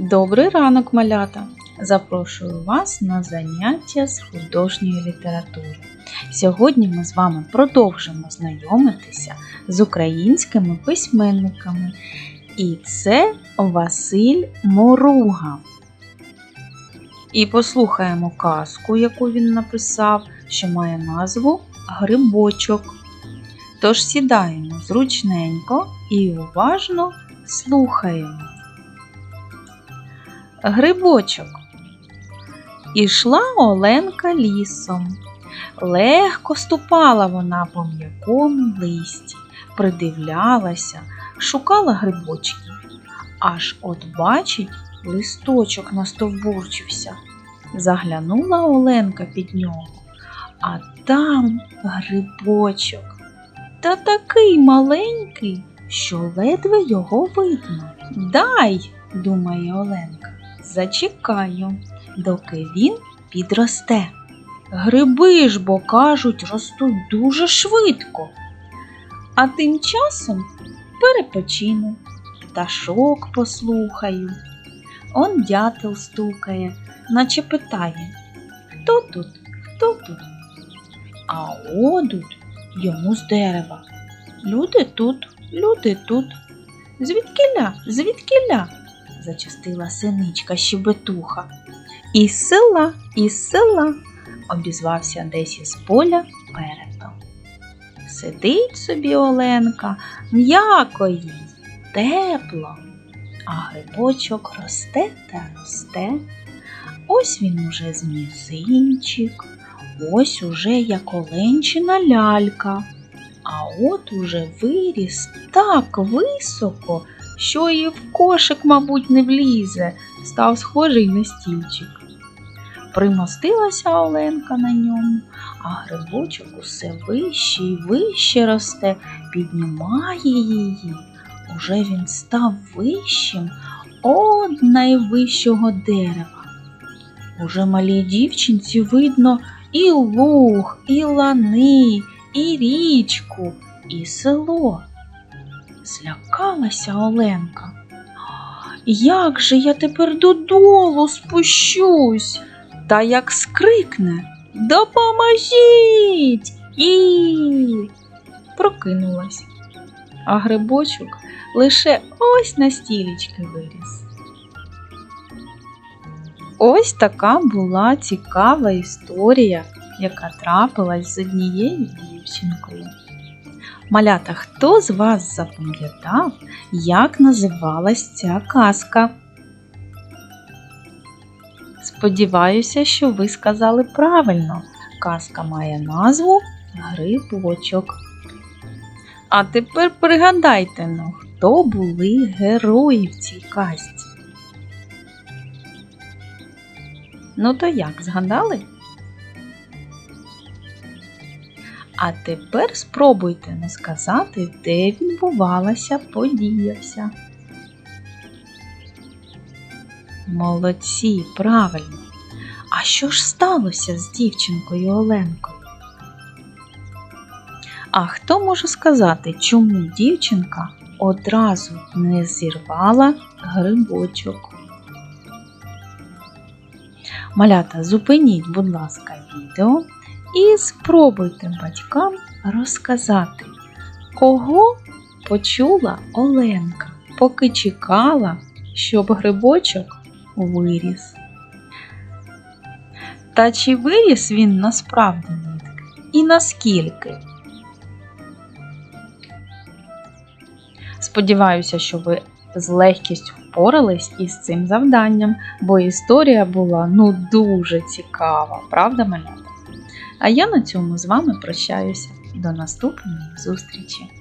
Добрий ранок, малята! Запрошую вас на заняття з художньої літератури. Сьогодні ми з вами продовжимо знайомитися з українськими письменниками. І це Василь Моруга. І послухаємо казку, яку він написав, що має назву Грибочок. Тож сідаємо зручненько і уважно слухаємо. Грибочок. Ішла Оленка лісом. Легко ступала вона по м'якому листі, придивлялася, шукала грибочків. Аж от бачить, листочок настовбурчився. Заглянула Оленка під нього, а там грибочок. Та такий маленький, що ледве його видно. Дай, думає Оленка, зачекаю, доки він підросте. Гриби ж, бо кажуть, ростуть дуже швидко. А тим часом перепочину, пташок послухаю. Он дятел стукає, наче питає, хто тут, хто тут? А одуть йому з дерева. Люди тут, люди тут. Звідкиля, звідкиля? Зачастила синичка щебетуха. Із села, із села, обізвався десь із поля перепел. Сидить собі Оленка, м'яко їй, тепло, а грибочок росте та росте. Ось він уже з мізинчик, ось уже як оленчина лялька. А от уже виріс так високо, що і в кошик, мабуть, не влізе, став схожий на стільчик. Примостилася Оленка на ньому, а грибочок усе вище і вище росте, піднімає її. Уже він став вищим од найвищого дерева. Уже малій дівчинці видно і луг, і лани, і річку, і село. Злякалася Оленка. Як же я тепер додолу спущусь? Та як скрикне Допоможіть! І прокинулась. А грибочок лише ось на стілечки виріс. Ось така була цікава історія, яка трапилась з однією дівчинкою. Малята, хто з вас запам'ятав, як називалась ця казка? Сподіваюся, що ви сказали правильно. Казка має назву Грибочок. А тепер пригадайте ну, хто були герої в цій казці. Ну то як, згадали? А тепер спробуйте не сказати, де відбувалася подія вся. Молодці, правильно. А що ж сталося з дівчинкою Оленкою? А хто може сказати, чому дівчинка одразу не зірвала грибочок? Малята, зупиніть, будь ласка, відео і спробуйте батькам розказати, кого почула Оленка, поки чекала, щоб грибочок виріс. Та чи виріс він насправді дітки? І наскільки? Сподіваюся, що ви з легкістю впорались із цим завданням, бо історія була ну дуже цікава, правда, малята? А я на цьому з вами прощаюся. До наступної зустрічі!